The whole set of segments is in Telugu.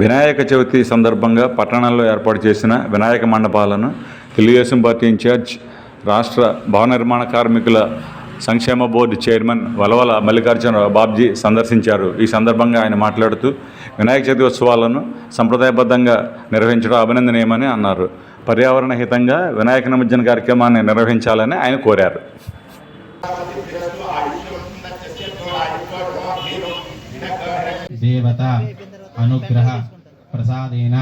వినాయక చవితి సందర్భంగా పట్టణంలో ఏర్పాటు చేసిన వినాయక మండపాలను తెలుగుదేశం పార్టీ ఇన్ఛార్జ్ రాష్ట్ర భవన నిర్మాణ కార్మికుల సంక్షేమ బోర్డు చైర్మన్ వలవల మల్లికార్జున బాబ్జీ సందర్శించారు. ఈ సందర్భంగా ఆయన మాట్లాడుతూ వినాయక చవితి ఉత్సవాలను సంప్రదాయబద్ధంగా నిర్వహించడం అభినందనీయమని అన్నారు. పర్యావరణ హితంగా వినాయక నిమజ్జన కార్యక్రమాన్ని నిర్వహించాలని ఆయన కోరారు. దేవత అనుగ్రహ ప్రసాదేన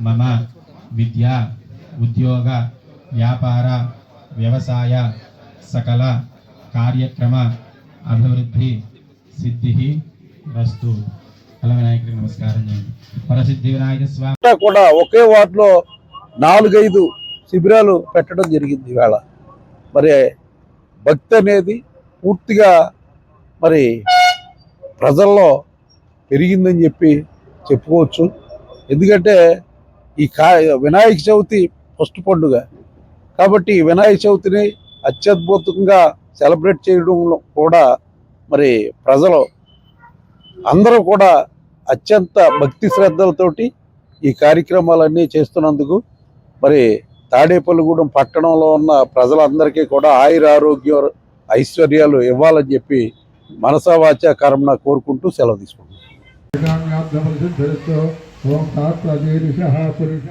మమ విద్య ఉద్యోగ వ్యాపార వ్యవసాయ సకల కార్యక్రమ అభివృద్ధి సిద్ధి రస్తు వినాయకుడికి నమస్కారం చేయండి. పరసిద్ధి వినాయక స్వామి. కూడా ఒకే వార్డులో నాలుగైదు శిబిరాలు పెట్టడం జరిగింది ఇవాళ. మరి భక్తి అనేది పూర్తిగా మరి ప్రజల్లో పెరిగిందని చెప్పి చెప్పుకోవచ్చు. ఎందుకంటే ఈ కా వినాయక చవితి ఫస్ట్ పండుగ. కాబట్టి వినాయక చవితిని అత్యద్భుతంగా సెలబ్రేట్ చేయడంలో కూడా మరి ప్రజలు అందరూ కూడా అత్యంత భక్తి శ్రద్ధలతోటి ఈ కార్యక్రమాలన్నీ చేస్తున్నందుకు మరి తాడేపల్లిగూడెం పట్టణంలో ఉన్న ప్రజలందరికీ కూడా ఆయుర ఆరోగ్య ఐశ్వర్యాలు ఇవ్వాలని చెప్పి మనసా వాచ కోరుకుంటూ సెలవు తీసుకుంటున్నాను ఓం తాత్వీరుష పురుష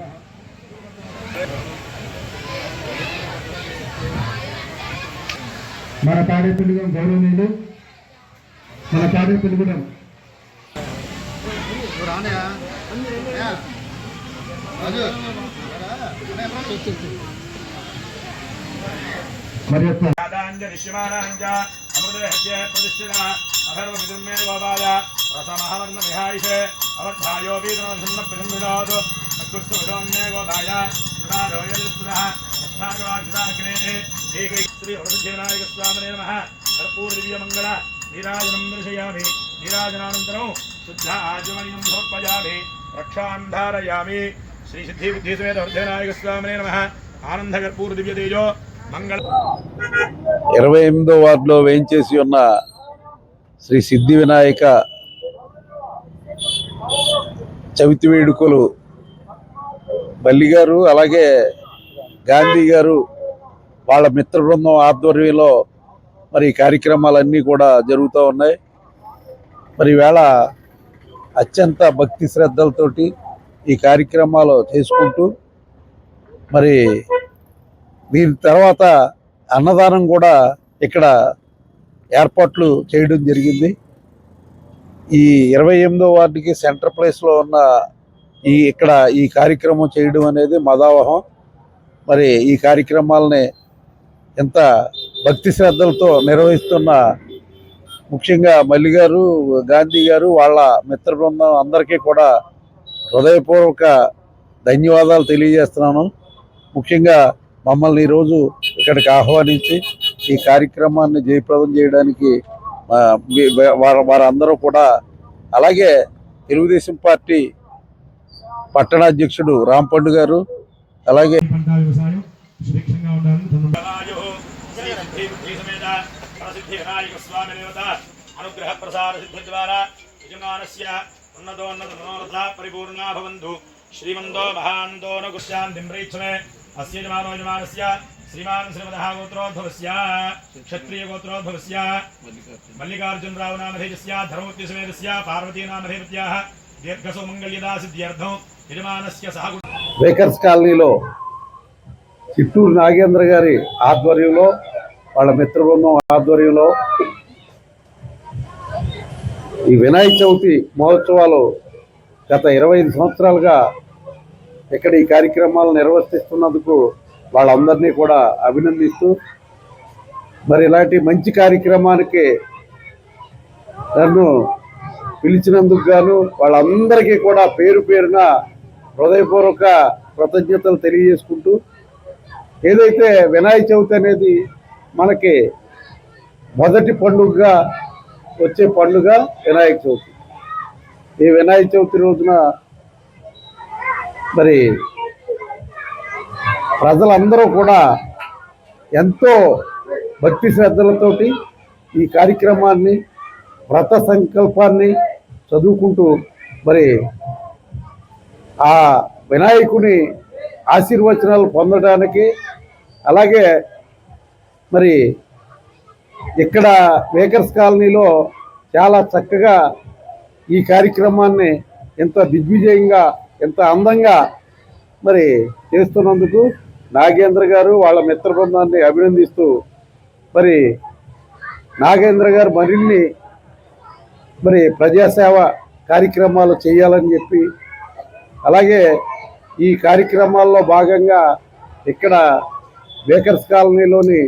మన తాడేపల్లిగూడెం గౌరవనీయులు మన తాడేపల్లిగూడెం మరి యొక్క రసమహవర్ణ విహాయిషే అవధ్యాయోపీతమభిన్నప్రసంభిడాదు అగ్గుస్తు విషోన్నే గోభాయ శ్రీ వరదీవనాయక స్వామినే నమ కర్పూర దివ్యమంగళ నీరాజనం దర్శయామి నీరాజనానంతరం శుద్ధ ఆజమనీయం సమర్పయామి రక్షాంధారయామి శ్రీ సిద్ధి బుద్ధి సమేత వరదీనాయక స్వామినే నమ ఆనంద కర్పూర దివ్యతేజో మంగళ ఇరవై ఎనిమిదో వార్డులో వేయించేసి ఉన్న శ్రీ సిద్ధి వినాయక చవితి వేడుకలు. బల్లి గారు అలాగే గాంధీ గారు వాళ్ళ మిత్ర బృందం ఆధ్వర్యంలో మరి కార్యక్రమాలన్నీ కూడా జరుగుతూ ఉన్నాయి. మరి వేళ అత్యంత భక్తి శ్రద్ధలతోటి ఈ కార్యక్రమాలు చేసుకుంటూ మరి దీని తర్వాత అన్నదానం కూడా ఇక్కడ ఏర్పాట్లు చేయడం జరిగింది. ఈ ఇరవై ఎనిమిదో వార్డుకి సెంటర్ ప్లేస్లో ఉన్న ఈ ఇక్కడ ఈ కార్యక్రమం చేయడం అనేది మదావహం. మరి ఈ కార్యక్రమాలని ఎంత భక్తి శ్రద్ధలతో నిర్వహిస్తున్న ముఖ్యంగా మల్లి గారు గాంధీ గారు వాళ్ళ మిత్ర బృందం అందరికీ కూడా హృదయపూర్వక ధన్యవాదాలు తెలియజేస్తున్నాను. ముఖ్యంగా మమ్మల్ని ఈరోజు ఇక్కడికి ఆహ్వానించి ఈ కార్యక్రమాన్ని జయప్రదం చేయడానికి వారు వారందరూ కూడా అలాగే తెలుగుదేశం పార్టీ పట్టణాధ్యక్షుడు రాంపండు గారు అలాగే పంట అనుగ్రహ ప్రసార సిద్ధి ద్వారా యజమానస్య ఉన్నతోన్నత మనోరథ పరిపూర్ణా భవంతు శ్రీమంతో మహాంతో న గుష్యాంతిం ప్రేక్షమే అస్య యజమానో యజమానస్య శ్రీమాన్ శ్రీమదః గోత్రోద్భవస్య క్షత్రియ గోత్రోద్భవస్య మల్లికార్జున రావు నామధేయస్య ధర్మవతి సమేతస్య పార్వతీ నామధేయత్యాః దీర్ఘసుమంగళ్యదా సిద్ధ్యర్థం యజమానస్య సహ బేకర్స్ కాలనీలో చిత్తూరు నాగేంద్ర గారి ఆధ్వర్యంలో వాళ్ళ మిత్రబృందం ఆధ్వర్యంలో ఈ వినాయక చవితి మహోత్సవాలు గత ఇరవై ఐదు సంవత్సరాలుగా ఇక్కడ ఈ కార్యక్రమాలు నిర్వర్తిస్తున్నందుకు వాళ్ళందరినీ కూడా అభినందిస్తూ మరి ఇలాంటి మంచి కార్యక్రమానికి నన్ను పిలిచినందుకు గాను వాళ్ళందరికీ కూడా పేరు పేరున హృదయపూర్వక కృతజ్ఞతలు తెలియజేసుకుంటూ ఏదైతే వినాయక చవితి అనేది మనకి మొదటి పండుగగా వచ్చే పండుగ వినాయక చవితి. ఈ వినాయక చవితి రోజున మరి ప్రజలందరూ కూడా ఎంతో భక్తి శ్రద్ధలతోటి ఈ కార్యక్రమాన్ని వ్రత సంకల్పాన్ని చదువుకుంటూ మరి ఆ వినాయకుని ఆశీర్వచనాలు పొందడానికి అలాగే మరి ఇక్కడ మేకర్స్ కాలనీలో చాలా చక్కగా ఈ కార్యక్రమాన్ని ఎంత దిగ్విజయంగా ఎంత అందంగా మరి చేస్తున్నందుకు నాగేంద్ర గారు వాళ్ళ మిత్ర బృందాన్ని అభినందిస్తూ మరి నాగేంద్ర గారు మరిన్ని మరి ప్రజాసేవ కార్యక్రమాలు చేయాలని చెప్పి అలాగే ఈ కార్యక్రమాల్లో భాగంగా ఇక్కడ బేకర్స్ కాలనీలోని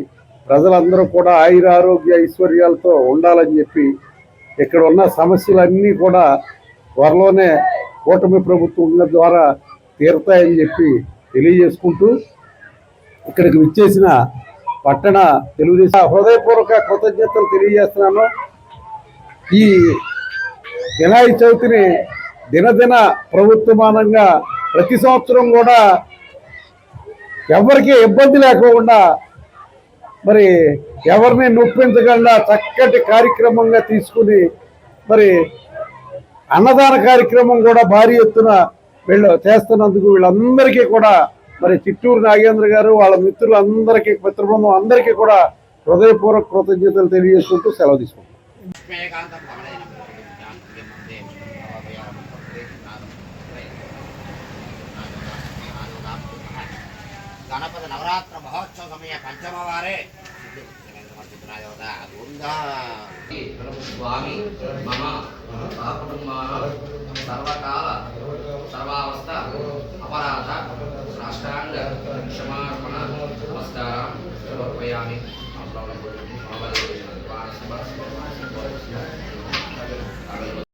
ప్రజలందరూ కూడా ఆయుర ఆరోగ్య ఐశ్వర్యాలతో ఉండాలని చెప్పి ఇక్కడ ఉన్న సమస్యలన్నీ కూడా త్వరలోనే కూటమి ప్రభుత్వం ద్వారా తీరుతాయని చెప్పి తెలియజేసుకుంటూ ఇక్కడికి విచ్చేసిన పట్టణ తెలుగుదేశం హృదయపూర్వక కృతజ్ఞతలు తెలియజేస్తున్నాను. ఈ వినాయక చవితిని దినదిన ప్రభుత్వమానంగా ప్రతి సంవత్సరం కూడా ఎవరికీ ఇబ్బంది లేకుండా మరి ఎవరిని నొప్పించకుండా చక్కటి కార్యక్రమంగా తీసుకుని మరి అన్నదాన కార్యక్రమం కూడా భారీ ఎత్తున వీళ్ళు చేస్తున్నందుకు వీళ్ళందరికీ కూడా మరి చిట్టూరు నాగేంద్ర గారు వాళ్ళ మిత్రులందరికీ మిత్ర బృందం అందరికీ కూడా హృదయపూర్వక కృతజ్ఞతలు తెలియజేసుకుంటూ సెలవు తీసుకుంటాం గణపతి నవరాత్ర మహోత్సవ సమయ పంచమ వారే స్వామి మమ సర్వకాల క్షమార్పణ నమస్కారం సమర్పయామి